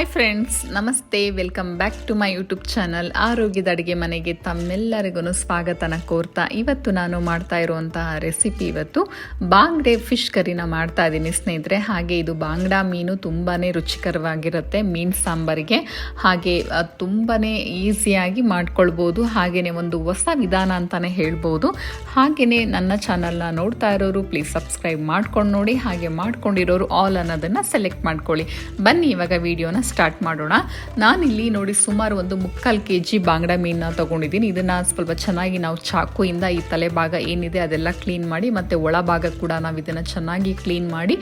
Hi friends ನಮಸ್ತೆ welcome back to my YouTube channel ಆರೋಗ್ಯದ ಅಡುಗೆ ಮನೆಗೆ ತಮ್ಮೆಲ್ಲರಿಗೂ ಸ್ವಾಗತನ ಕೋರ್ತಾ. ಇವತ್ತು ನಾನು ಮಾಡ್ತಾ ಇರುವಂತಹ ರೆಸಿಪಿ ಇವತ್ತು ಬಾಂಗ್ಡೆ ಫಿಶ್ ಕರಿನ ಮಾಡ್ತಾ ಇದ್ದೀನಿ ಸ್ನೇಹಿತರೆ. ಹಾಗೆ ಇದು ಬಾಂಗ್ಡಾ ಮೀನು ತುಂಬಾ ರುಚಿಕರವಾಗಿರುತ್ತೆ, ಮೀನು ಸಾಂಬಾರಿಗೆ. ಹಾಗೆ ತುಂಬಾ ಈಸಿಯಾಗಿ ಮಾಡ್ಕೊಳ್ಬೋದು ಹಾಗೆಯೇ ಒಂದು ಹೊಸ ವಿಧಾನ ಅಂತಲೇ ಹೇಳ್ಬೋದು. ಹಾಗೆಯೇ ನನ್ನ ಚಾನಲ್ನ ನೋಡ್ತಾ ಇರೋರು ಪ್ಲೀಸ್ ಸಬ್ಸ್ಕ್ರೈಬ್ ಮಾಡ್ಕೊಂಡು ನೋಡಿ, ಹಾಗೆ ಮಾಡ್ಕೊಂಡಿರೋರು ಆಲ್ ಅನ್ನೋದನ್ನು ಸೆಲೆಕ್ಟ್ ಮಾಡ್ಕೊಳ್ಳಿ. ಬನ್ನಿ, ಇವಾಗ ವಿಡಿಯೋನ ಸ್ಟಾರ್ಟ್ ಮಾಡೋಣ. ನಾನಿಲ್ಲಿ ನೋಡಿ ಸುಮಾರು ಒಂದು ಮುಕ್ಕಾಲು ಕೆ ಜಿ ಬಾಂಗ್ಡ ಮೀನನ್ನ ತೊಗೊಂಡಿದ್ದೀನಿ. ಇದನ್ನು ಸ್ವಲ್ಪ ಚೆನ್ನಾಗಿ ನಾವು ಚಾಕುಯಿಂದ ಈ ತಲೆ ಭಾಗ ಏನಿದೆ ಅದೆಲ್ಲ ಕ್ಲೀನ್ ಮಾಡಿ, ಮತ್ತು ಒಳಭಾಗ ಕೂಡ ನಾವು ಇದನ್ನು ಚೆನ್ನಾಗಿ ಕ್ಲೀನ್ ಮಾಡಿ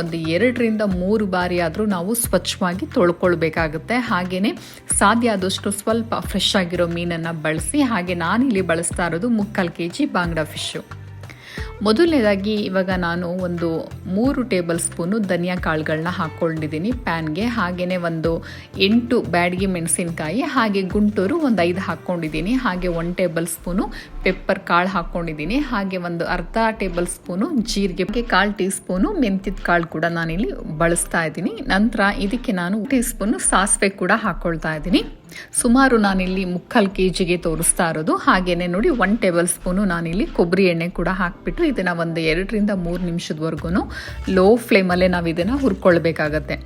ಒಂದು ಎರಡರಿಂದ ಮೂರು ಬಾರಿ ಆದರೂ ನಾವು ಸ್ವಚ್ಛವಾಗಿ ತೊಳ್ಕೊಳ್ಬೇಕಾಗುತ್ತೆ. ಹಾಗೆಯೇ ಸಾಧ್ಯ ಆದಷ್ಟು ಸ್ವಲ್ಪ ಫ್ರೆಶ್ ಆಗಿರೋ ಮೀನನ್ನು ಬಳಸಿ, ಹಾಗೆ ನಾನಿಲ್ಲಿ ಬಳಸ್ತಾ ಇರೋದು ಮುಕ್ಕಾಲು ಕೆ ಜಿ ಬಾಂಗ್ಡಾ ಫಿಶ್ಶು ಮೊದಲನೇದಾಗಿ ಇವಾಗ ನಾನು ಒಂದು ಮೂರು ಟೇಬಲ್ ಸ್ಪೂನು ಧನಿಯಾ ಕಾಳುಗಳನ್ನ ಹಾಕ್ಕೊಂಡಿದ್ದೀನಿ ಪ್ಯಾನ್ಗೆ. ಹಾಗೆಯೇ ಒಂದು ಎಂಟು ಬ್ಯಾಡ್ಗೆ ಮೆಣಸಿನಕಾಯಿ, ಹಾಗೆ ಗುಂಟೂರು ಒಂದು ಐದು ಹಾಕ್ಕೊಂಡಿದ್ದೀನಿ. ಹಾಗೆ ಒನ್ ಟೇಬಲ್ ಸ್ಪೂನು ಪೆಪ್ಪರ್ ಕಾಳು ಹಾಕ್ಕೊಂಡಿದ್ದೀನಿ. ಹಾಗೆ ಒಂದು ಅರ್ಧ ಟೇಬಲ್ ಸ್ಪೂನು ಜೀರಿಗೆ ಕಾಲು ಟೀ ಸ್ಪೂನು ಮೆಂತ್ಯದ ಕಾಳು ಕೂಡ ನಾನಿಲ್ಲಿ ಬಳಸ್ತಾ ಇದ್ದೀನಿ. ನಂತರ ಇದಕ್ಕೆ ನಾನು ಟೀ ಸ್ಪೂನು ಸಾಸಿವೆ ಕೂಡ ಹಾಕ್ಕೊಳ್ತಾ ಇದ್ದೀನಿ. ಸುಮಾರು ನಾನಿಲ್ಲಿ ಮುಕ್ಕಾಲು ಕೆ ಜಿಗೆ ತೋರಿಸ್ತಾ ಇರೋದು. ಹಾಗೆಯೇ ನೋಡಿ ಒನ್ ಟೇಬಲ್ ಸ್ಪೂನು ನಾನಿಲ್ಲಿ ಕೊಬ್ಬರಿ ಎಣ್ಣೆ ಕೂಡ ಹಾಕಿಬಿಟ್ಟು ಇದನ್ನು ಒಂದು ಎರಡರಿಂದ ಮೂರು ನಿಮಿಷದವರೆಗೂ ಲೋ ಫ್ಲೇಮಲ್ಲೇ ನಾವು ಇದನ್ನು ಹುರ್ಕೊಳ್ಬೇಕಾಗತ್ತೆ.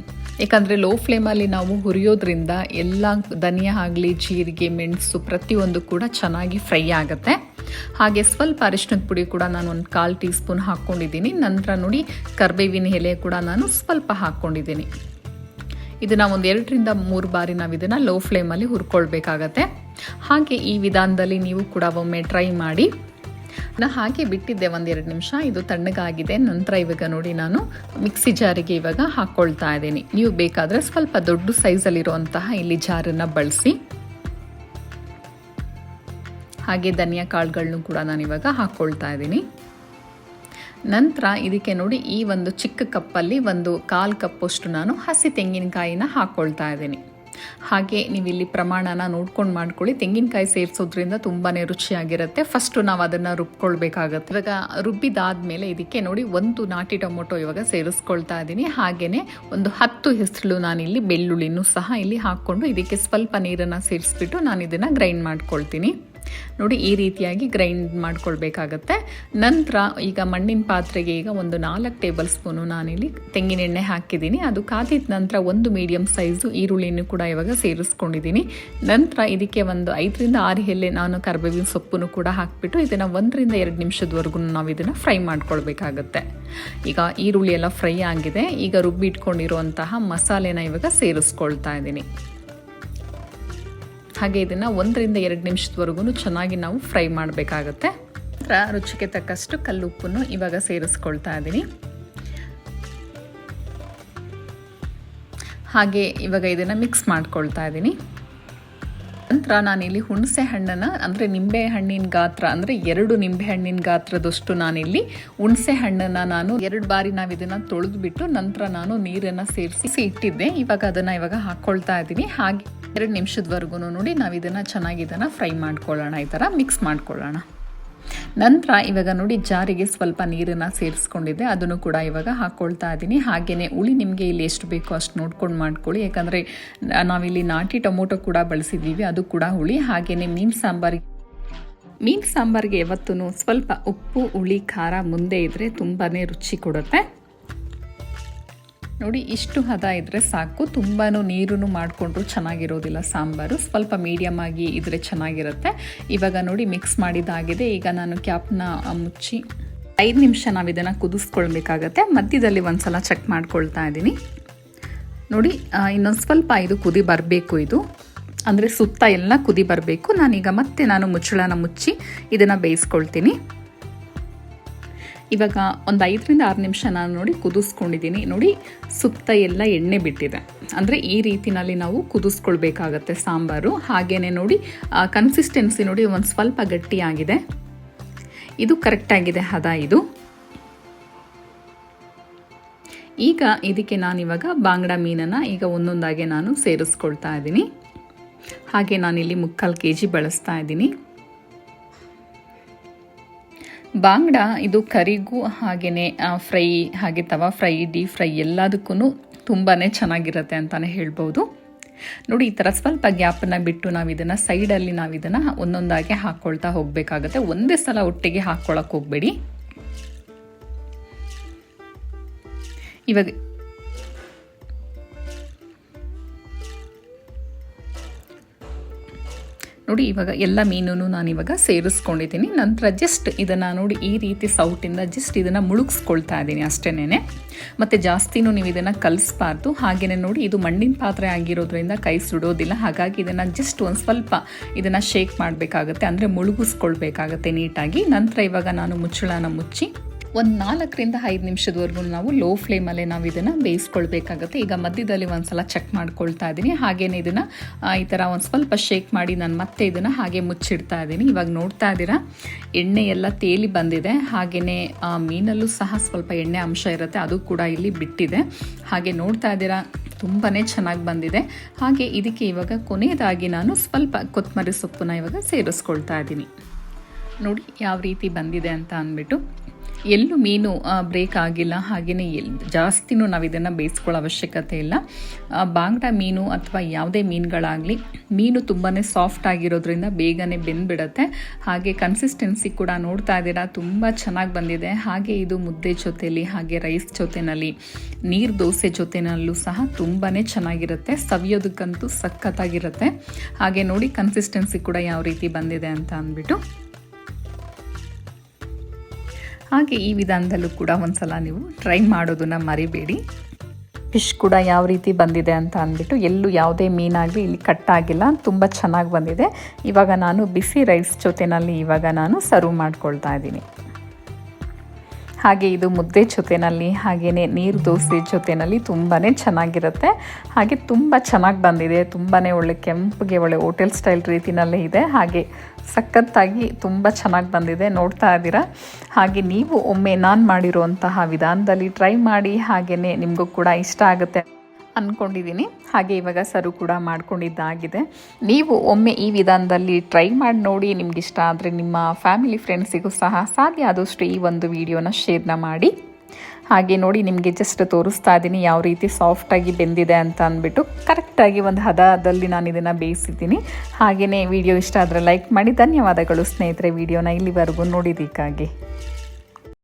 ಯಾಕಂದರೆ ಲೋ ಫ್ಲೇಮಲ್ಲಿ ನಾವು ಹುರಿಯೋದ್ರಿಂದ ಎಲ್ಲ ಧನಿಯಾ ಆಗಲಿ, ಜೀರಿಗೆ, ಮೆಣಸು ಪ್ರತಿಯೊಂದು ಕೂಡ ಚೆನ್ನಾಗಿ ಫ್ರೈ ಆಗುತ್ತೆ. ಹಾಗೆ ಸ್ವಲ್ಪ ಅರಿಶಿನದ ಪುಡಿ ಕೂಡ ನಾನು ಒಂದು ಕಾಲು ಟೀ ಸ್ಪೂನ್ ಹಾಕ್ಕೊಂಡಿದ್ದೀನಿ ನಂತರ ನೋಡಿ ಕರ್ಬೇವಿನ ಎಲೆ ಕೂಡ ನಾನು ಸ್ವಲ್ಪ ಹಾಕ್ಕೊಂಡಿದ್ದೀನಿ ಇದನ್ನು ಒಂದು ಎರಡರಿಂದ ಮೂರು ಬಾರಿ ನಾವು ಇದನ್ನು ಲೋ ಫ್ಲೇಮಲ್ಲಿ ಹುರ್ಕೊಳ್ಬೇಕಾಗತ್ತೆ. ಹಾಗೆ ಈ ವಿಧಾನದಲ್ಲಿ ನೀವು ಕೂಡ ಒಮ್ಮೆ ಟ್ರೈ ಮಾಡಿ. ನಾನು ಹಾಗೆ ಬಿಟ್ಟಿದ್ದೆ ಒಂದೆರಡು ನಿಮಿಷ, ಇದು ತಣ್ಣಗಾಗಿದೆ, ನಂತರ ಇವಾಗ ನೋಡಿ ನಾನು ಮಿಕ್ಸಿ ಜಾರಿಗೆ ಇವಾಗ ಹಾಕ್ಕೊಳ್ತಾ ಇದ್ದೀನಿ. ನೀವು ಬೇಕಾದರೆ ಸ್ವಲ್ಪ ದೊಡ್ಡ ಸೈಜಲ್ಲಿರುವಂತಹ ಇಲ್ಲಿ ಜಾರನ್ನು ಬಳಸಿ. ಹಾಗೆ ಧನಿಯಾ ಕಾಳುಗಳನ್ನು ಕೂಡ ನಾನು ಇವಾಗ ಹಾಕ್ಕೊಳ್ತಾ ಇದ್ದೀನಿ. ನಂತರ ಇದಕ್ಕೆ ನೋಡಿ ಈ ಒಂದು ಚಿಕ್ಕ ಕಪ್ಪಲ್ಲಿ ಒಂದು ಕಾಲು ಕಪ್ಪಷ್ಟು ನಾನು ಹಸಿ ತೆಂಗಿನಕಾಯಿನ ಹಾಕ್ಕೊಳ್ತಾ ಇದ್ದೀನಿ. ಹಾಗೆ ನೀವು ಇಲ್ಲಿ ಪ್ರಮಾಣನ ನೋಡ್ಕೊಂಡು ಮಾಡ್ಕೊಳ್ಳಿ. ತೆಂಗಿನಕಾಯಿ ಸೇರಿಸೋದ್ರಿಂದ ತುಂಬಾ ರುಚಿಯಾಗಿರುತ್ತೆ. ಫಸ್ಟು ನಾವು ಅದನ್ನು ರುಬ್ಕೊಳ್ಬೇಕಾಗತ್ತೆ. ಇವಾಗ ರುಬ್ಬಿದಾದ್ಮೇಲೆ ಇದಕ್ಕೆ ನೋಡಿ ಒಂದು ನಾಟಿ ಟೊಮೊಟೊ ಇವಾಗ ಸೇರಿಸ್ಕೊಳ್ತಾ ಇದ್ದೀನಿ. ಹಾಗೆಯೇ ಒಂದು ಹತ್ತು ಹೆಸರು ನಾನಿಲ್ಲಿ ಬೆಳ್ಳುಳ್ಳಿನೂ ಸಹ ಇಲ್ಲಿ ಹಾಕ್ಕೊಂಡು ಇದಕ್ಕೆ ಸ್ವಲ್ಪ ನೀರನ್ನು ಸೇರಿಸ್ಬಿಟ್ಟು ನಾನು ಇದನ್ನು ಗ್ರೈಂಡ್ ಮಾಡ್ಕೊಳ್ತೀನಿ. ನೋಡಿ ಈ ರೀತಿಯಾಗಿ ಗ್ರೈಂಡ್ ಮಾಡ್ಕೊಳ್ಬೇಕಾಗತ್ತೆ. ನಂತರ ಈಗ ಮಣ್ಣಿನ ಪಾತ್ರೆಗೆ ಈಗ ಒಂದು ನಾಲ್ಕು ಟೇಬಲ್ ಸ್ಪೂನು ನಾನಿಲ್ಲಿ ತೆಂಗಿನ ಎಣ್ಣೆ ಹಾಕಿದ್ದೀನಿ. ಅದು ಕಾದಿದ ನಂತರ ಒಂದು ಮೀಡಿಯಮ್ ಸೈಜು ಈರುಳ್ಳಿಯನ್ನು ಕೂಡ ಇವಾಗ ಸೇರಿಸ್ಕೊಂಡಿದ್ದೀನಿ. ನಂತರ ಇದಕ್ಕೆ ಒಂದು ಐದರಿಂದ ಆರು ಎಲೆ ನಾನು ಕರ್ಬೇವಿನ ಸೊಪ್ಪನ್ನು ಕೂಡ ಹಾಕಿಬಿಟ್ಟು ಇದನ್ನು ಒಂದರಿಂದ ಎರಡು ನಿಮಿಷದವರೆಗೂ ನಾವು ಇದನ್ನು ಫ್ರೈ ಮಾಡ್ಕೊಳ್ಬೇಕಾಗತ್ತೆ. ಈಗ ಈರುಳ್ಳಿ ಎಲ್ಲ ಫ್ರೈ ಆಗಿದೆ. ಈಗ ರುಬ್ಬಿಟ್ಕೊಂಡಿರುವಂತಹ ಮಸಾಲೆನ ಇವಾಗ ಸೇರಿಸ್ಕೊಳ್ತಾ ಇದ್ದೀನಿ. ಹಾಗೆ ಇದನ್ನು ಒಂದರಿಂದ ಎರಡು ನಿಮಿಷದವರೆಗೂ ಚೆನ್ನಾಗಿ ನಾವು ಫ್ರೈ ಮಾಡಬೇಕಾಗತ್ತೆ. ನಂತರ ರುಚಿಗೆ ತಕ್ಕಷ್ಟು ಕಲ್ಲುಪ್ಪನ್ನು ಇವಾಗ ಸೇರಿಸ್ಕೊಳ್ತಾ ಇದ್ದೀನಿ ಹಾಗೆ ಇವಾಗ ಇದನ್ನು ಮಿಕ್ಸ್ ಮಾಡ್ಕೊಳ್ತಾ ಇದ್ದೀನಿ ನಂತರ ನಾನಿಲ್ಲಿ ಹುಣಸೆ ಹಣ್ಣನ್ನು ಅಂದರೆ ನಿಂಬೆ ಹಣ್ಣಿನ ಗಾತ್ರ, ಅಂದರೆ ಎರಡು ನಿಂಬೆ ಹಣ್ಣಿನ ಗಾತ್ರದಷ್ಟು ನಾನಿಲ್ಲಿ ಹುಣಸೆ ಹಣ್ಣನ್ನು ನಾನು ಎರಡು ಬಾರಿ ನಾವು ಇದನ್ನು ತೊಳೆದ್ಬಿಟ್ಟು ನಂತರ ನಾನು ನೀರನ್ನು ಸೇರಿಸಿ ಇಟ್ಟಿದ್ದೆ. ಇವಾಗ ಅದನ್ನು ಇವಾಗ ಹಾಕ್ಕೊಳ್ತಾ ಇದ್ದೀನಿ ಹಾಗೆ ಎರಡು ನಿಮಿಷದವರೆಗೂ ನೋಡಿ ನಾವು ಇದನ್ನು ಚೆನ್ನಾಗಿ ಇದನ್ನು ಫ್ರೈ ಮಾಡ್ಕೊಳ್ಳೋಣ, ಈ ಥರ ಮಿಕ್ಸ್ ಮಾಡ್ಕೊಳ್ಳೋಣ. ನಂತರ ಇವಾಗ ನೋಡಿ ಜಾರಿಗೆ ಸ್ವಲ್ಪ ನೀರನ್ನು ಸೇರಿಸ್ಕೊಂಡಿದ್ದೆ. ಅದನ್ನು ಕೂಡ ಇವಾಗ ಹಾಕ್ಕೊಳ್ತಾ ಇದ್ದೀನಿ. ಹಾಗೇ ಹುಳಿ ನಿಮಗೆ ಇಲ್ಲಿ ಎಷ್ಟು ಬೇಕೋ ಅಷ್ಟು ನೋಡ್ಕೊಂಡು ಮಾಡ್ಕೊಳ್ಳಿ. ಯಾಕಂದರೆ ನಾವಿಲ್ಲಿ ನಾಟಿ ಟೊಮೊಟೊ ಕೂಡ ಬಳಸಿದ್ದೀವಿ. ಅದು ಕೂಡ ಹುಳಿ. ಹಾಗೆಯೇ ಮೀನು ಸಾಂಬಾರಿಗೆ ಮೀನು ಸಾಂಬಾರಿಗೆ ಯಾವತ್ತೂ ಸ್ವಲ್ಪ ಉಪ್ಪು, ಹುಳಿ, ಖಾರ ಮುಂದೆ ಇದ್ದರೆ ತುಂಬಾ ರುಚಿ ಕೊಡುತ್ತೆ. ನೋಡಿ, ಇಷ್ಟು ಹದ ಇದ್ದರೆ ಸಾಕು. ತುಂಬಾ ನೀರು ಮಾಡಿಕೊಂಡ್ರು ಚೆನ್ನಾಗಿರೋದಿಲ್ಲ ಸಾಂಬಾರು. ಸ್ವಲ್ಪ ಮೀಡಿಯಮ್ ಆಗಿ ಇದ್ರೆ ಚೆನ್ನಾಗಿರುತ್ತೆ. ಇವಾಗ ನೋಡಿ ಮಿಕ್ಸ್ ಮಾಡಿದಾಗಿದೆ ಈಗ ನಾನು ಕ್ಯಾಪ್ನ ಮುಚ್ಚಿ ಐದು ನಿಮಿಷ ನಾವು ಇದನ್ನು ಕುದಿಸ್ಕೊಳ್ಬೇಕಾಗತ್ತೆ. ಮಧ್ಯದಲ್ಲಿ ಒಂದು ಸಲ ಚೆಕ್ ಮಾಡ್ಕೊಳ್ತಾ ಇದ್ದೀನಿ. ನೋಡಿ ಇನ್ನೊಂದು ಸ್ವಲ್ಪ ಇದು ಕುದಿ ಬರಬೇಕು ಇದು. ಅಂದರೆ ಸುತ್ತ ಎಲ್ಲ ಕುದಿ ಬರಬೇಕು. ನಾನೀಗ ಮತ್ತೆ ನಾನು ಮುಚ್ಚಳನ ಮುಚ್ಚಿ ಇದನ್ನು ಬೇಯಿಸ್ಕೊಳ್ತೀನಿ. ಇವಾಗ ಒಂದು ಐದರಿಂದ ಆರು ನಿಮಿಷ ನಾನು ನೋಡಿ ಕುದಿಸ್ಕೊಂಡಿದ್ದೀನಿ. ನೋಡಿ ಸುತ್ತ ಎಲ್ಲ ಎಣ್ಣೆ ಬಿಟ್ಟಿದೆ. ಅಂದರೆ ಈ ರೀತಿನಲ್ಲಿ ನಾವು ಕುದಿಸ್ಕೊಳ್ಬೇಕಾಗತ್ತೆ ಸಾಂಬಾರು. ಹಾಗೆಯೇ ನೋಡಿ ಕನ್ಸಿಸ್ಟೆನ್ಸಿ ನೋಡಿ ಒಂದು ಸ್ವಲ್ಪ ಗಟ್ಟಿಯಾಗಿದೆ. ಇದು ಕರೆಕ್ಟಾಗಿದೆ ಹದ ಇದು. ಈಗ ಇದಕ್ಕೆ ನಾನಿವಾಗ ಬಾಂಗ್ಡಾ ಮೀನನ್ನು ಈಗ ಒಂದೊಂದಾಗೆ ನಾನು ಸೇರಿಸ್ಕೊಳ್ತಾ ಇದ್ದೀನಿ. ಹಾಗೆ ನಾನಿಲ್ಲಿ ಮುಕ್ಕಾಲು ಕೆ ಜಿ ಬಳಸ್ತಾ ಇದ್ದೀನಿ. ಬಾಂಗ್ಡ ಇದು ಕರಿಗೂ ಹಾಗೆಯೇ ಫ್ರೈ ಹಾಗೆ ತವಾ ಫ್ರೈ, ಡೀಪ್ ಫ್ರೈ ಎಲ್ಲದಕ್ಕೂ ತುಂಬಾ ಚೆನ್ನಾಗಿರುತ್ತೆ ಅಂತಲೇ ಹೇಳ್ಬೋದು. ನೋಡಿ, ಈ ಥರ ಸ್ವಲ್ಪ ಗ್ಯಾಪನ್ನು ಬಿಟ್ಟು ನಾವು ಇದನ್ನು ಸೈಡಲ್ಲಿ ನಾವು ಇದನ್ನು ಒಂದೊಂದಾಗಿ ಹಾಕ್ಕೊಳ್ತಾ ಹೋಗಬೇಕಾಗತ್ತೆ. ಒಂದೇ ಸಲ ಒಟ್ಟಿಗೆ ಹಾಕ್ಕೊಳಕ್ಕೆ ಹೋಗಬೇಡಿ. ಇವಾಗ ನೋಡಿ, ಇವಾಗ ಎಲ್ಲ ಮೀನೂ ನಾನು ಇವಾಗ ಸೇರಿಸ್ಕೊಂಡಿದ್ದೀನಿ. ನಂತರ ಜಸ್ಟ್ ಇದನ್ನು ನೋಡಿ, ಈ ರೀತಿ ಸೌಟಿಂದ ಜಸ್ಟ್ ಇದನ್ನು ಮುಳುಗಿಸ್ಕೊಳ್ತಾ ಇದ್ದೀನಿ ಅಷ್ಟೇನೆ ಮತ್ತು ಜಾಸ್ತಿನೂ ನೀವು ಇದನ್ನು ಕಲಿಸ್ಬಾರ್ದು. ಹಾಗೆಯೇ ನೋಡಿ, ಇದು ಮಣ್ಣಿನ ಪಾತ್ರೆ ಆಗಿರೋದ್ರಿಂದ ಕೈ ಸುಡೋದಿಲ್ಲ. ಹಾಗಾಗಿ ಇದನ್ನು ಜಸ್ಟ್ ಒಂದು ಸ್ವಲ್ಪ ಇದನ್ನು ಶೇಕ್ ಮಾಡಬೇಕಾಗುತ್ತೆ. ಅಂದರೆ ಮುಳುಗಿಸ್ಕೊಳ್ಬೇಕಾಗತ್ತೆ ನೀಟಾಗಿ. ನಂತರ ಇವಾಗ ನಾನು ಮುಚ್ಚಳನ ಮುಚ್ಚಿ ಒಂದು ನಾಲ್ಕರಿಂದ ಐದು ನಿಮಿಷದವರೆಗೂ ನಾವು ಲೋ ಫ್ಲೇಮಲ್ಲೇ ನಾವು ಇದನ್ನು ಬೇಯಿಸ್ಕೊಳ್ಬೇಕಾಗುತ್ತೆ. ಈಗ ಮಧ್ಯದಲ್ಲಿ ಒಂದು ಸಲ ಚೆಕ್ ಮಾಡ್ಕೊಳ್ತಾ ಇದ್ದೀನಿ. ಹಾಗೇನೆ ಇದನ್ನು ಈ ಥರ ಒಂದು ಸ್ವಲ್ಪ ಶೇಕ್ ಮಾಡಿ ನಾನು ಮತ್ತೆ ಇದನ್ನು ಹಾಗೆ ಮುಚ್ಚಿಡ್ತಾ ಇದ್ದೀನಿ. ಇವಾಗ ನೋಡ್ತಾ ಇದ್ದೀರಾ? ಎಣ್ಣೆ ಎಲ್ಲ ತೇಲಿ ಬಂದಿದೆ. ಹಾಗೆಯೇ ಮೀನಲ್ಲೂ ಸಹ ಸ್ವಲ್ಪ ಎಣ್ಣೆ ಅಂಶ ಇರುತ್ತೆ. ಅದು ಕೂಡ ಇಲ್ಲಿ ಬಿಟ್ಟಿದೆ. ಹಾಗೆ ನೋಡ್ತಾ ಇದ್ದೀರಾ? ತುಂಬಾ ಚೆನ್ನಾಗಿ ಬಂದಿದೆ. ಹಾಗೆ ಇದಕ್ಕೆ ಇವಾಗ ಕೊನೆಯದಾಗಿ ನಾನು ಸ್ವಲ್ಪ ಕೊತ್ತಂಬರಿ ಸೊಪ್ಪನ್ನ ಇವಾಗ ಸೇರಿಸ್ಕೊಳ್ತಾ ಇದ್ದೀನಿ. ನೋಡಿ, ಯಾವ ರೀತಿ ಬಂದಿದೆ ಅಂತ ಅಂದ್ಬಿಟ್ಟು. ಎಲ್ಲೂ ಮೀನು ಬ್ರೇಕ್ ಆಗಿಲ್ಲ. ಹಾಗೆಯೇ ಎಲ್, ಜಾಸ್ತಿನೂ ನಾವು ಇದನ್ನು ಬೇಯಿಸ್ಕೊಳ್ಳೋ ಅವಶ್ಯಕತೆ ಇಲ್ಲ. ಬಾಂಗ್ಡಾ ಮೀನು ಅಥವಾ ಯಾವುದೇ ಮೀನುಗಳಾಗಲಿ, ಮೀನು ತುಂಬಾ ಸಾಫ್ಟ್ ಆಗಿರೋದ್ರಿಂದ ಬೇಗನೆ ಬೆಂದ್ಬಿಡತ್ತೆ. ಹಾಗೆ ಕನ್ಸಿಸ್ಟೆನ್ಸಿ ಕೂಡ ನೋಡ್ತಾ ಇದ್ದೀರಾ, ತುಂಬ ಚೆನ್ನಾಗಿ ಬಂದಿದೆ. ಹಾಗೆ ಇದು ಮುದ್ದೆ ಜೊತೆಯಲ್ಲಿ ಹಾಗೆ ರೈಸ್ ಜೊತೆನಲ್ಲಿ, ನೀರು ದೋಸೆ ಜೊತೆನಲ್ಲೂ ಸಹ ತುಂಬಾ ಚೆನ್ನಾಗಿರುತ್ತೆ. ಸವಿಯೋದಕ್ಕಂತೂ ಸಖತ್ತಾಗಿರುತ್ತೆ. ಹಾಗೆ ನೋಡಿ ಕನ್ಸಿಸ್ಟೆನ್ಸಿ ಕೂಡ ಯಾವ ರೀತಿ ಬಂದಿದೆ ಅಂತ ಅಂದ್ಬಿಟ್ಟು. ಹಾಗೆ ಈ ವಿಧಾನದಲ್ಲೂ ಕೂಡ ಒಂದ್ಸಲ ನೀವು ಟ್ರೈ ಮಾಡೋದನ್ನ ಮರಿಬೇಡಿ. ಫಿಶ್ ಕೂಡ ಯಾವ ರೀತಿ ಬಂದಿದೆ ಅಂತ ಅಂದ್ಬಿಟ್ಟು ಎಲ್ಲೂ ಯಾವುದೇ ಮೀನಾಗಲಿ ಇಲ್ಲಿ ಕಟ್ಟಾಗಿಲ್ಲ ತುಂಬ ಚೆನ್ನಾಗಿ ಬಂದಿದೆ. ಇವಾಗ ನಾನು ಬಿಸಿ ರೈಸ್ ಜೊತೆನಲ್ಲಿ ಇವಾಗ ನಾನು ಸರ್ವ್ ಮಾಡ್ಕೊಳ್ತಾ ಇದ್ದೀನಿ. ಹಾಗೆ ಇದು ಮುದ್ದೆ ಜೊತೆನಲ್ಲಿ ಹಾಗೆಯೇ ನೀರು ದೋಸೆ ಜೊತೆನಲ್ಲಿ ತುಂಬಾ ಚೆನ್ನಾಗಿರುತ್ತೆ. ಹಾಗೆ ತುಂಬ ಚೆನ್ನಾಗಿ ಬಂದಿದೆ. ತುಂಬಾ ಒಳ್ಳೆ ಕೆಂಪಗೆ ಒಳ್ಳೆ ಹೋಟೆಲ್ ಸ್ಟೈಲ್ ರೀತಿನಲ್ಲೇ ಇದೆ. ಹಾಗೆ ಸಖತ್ತಾಗಿ ತುಂಬ ಚೆನ್ನಾಗಿ ಬಂದಿದೆ. ನೋಡ್ತಾ ಇದ್ದೀರಾ? ಹಾಗೆ ನೀವು ಒಮ್ಮೆ ನಾನು ಮಾಡಿರುವಂತಹ ವಿಧಾನದಲ್ಲಿ ಟ್ರೈ ಮಾಡಿ ಹಾಗೆಯೇ ನಿಮಗೂ ಕೂಡ ಇಷ್ಟ ಆಗುತ್ತೆ. ಅಂದ್ಕೊಂಡಿದ್ದೀನಿ ಹಾಗೆ ಇವಾಗ ಸರು ಕೂಡ ಮಾಡ್ಕೊಂಡಿದ್ದಾಗಿದೆ. ನೀವು ಒಮ್ಮೆ ಈ ವಿಧಾನದಲ್ಲಿ ಟ್ರೈ ಮಾಡಿ ನೋಡಿ, ನಿಮ್ಗೆ ಇಷ್ಟ ಆದರೆ ನಿಮ್ಮ ಫ್ಯಾಮಿಲಿ ಫ್ರೆಂಡ್ಸಿಗೂ ಸಹ ಸಾಧ್ಯ ಆದಷ್ಟು ಈ ಒಂದು ವಿಡಿಯೋನ ಶೇರ್ನ ಮಾಡಿ. ಹಾಗೆ ನೋಡಿ, ನಿಮಗೆ ಜಸ್ಟ್ ತೋರಿಸ್ತಾ ಇದ್ದೀನಿ ಯಾವ ರೀತಿ ಸಾಫ್ಟಾಗಿ ಬೆಂದಿದೆ ಅಂತ ಅಂದ್ಬಿಟ್ಟು ಕರೆಕ್ಟಾಗಿ ಒಂದು ಹದದಲ್ಲಿ ನಾನು ಇದನ್ನು ಬೇಯಿಸಿದ್ದೀನಿ. ಹಾಗೆಯೇ ವಿಡಿಯೋ ಇಷ್ಟ ಆದರೆ ಲೈಕ್ ಮಾಡಿ. ಧನ್ಯವಾದಗಳು ಸ್ನೇಹಿತರೆ, ವಿಡಿಯೋನ ಇಲ್ಲಿವರೆಗೂ ನೋಡಿದ್ದಕ್ಕಾಗಿ.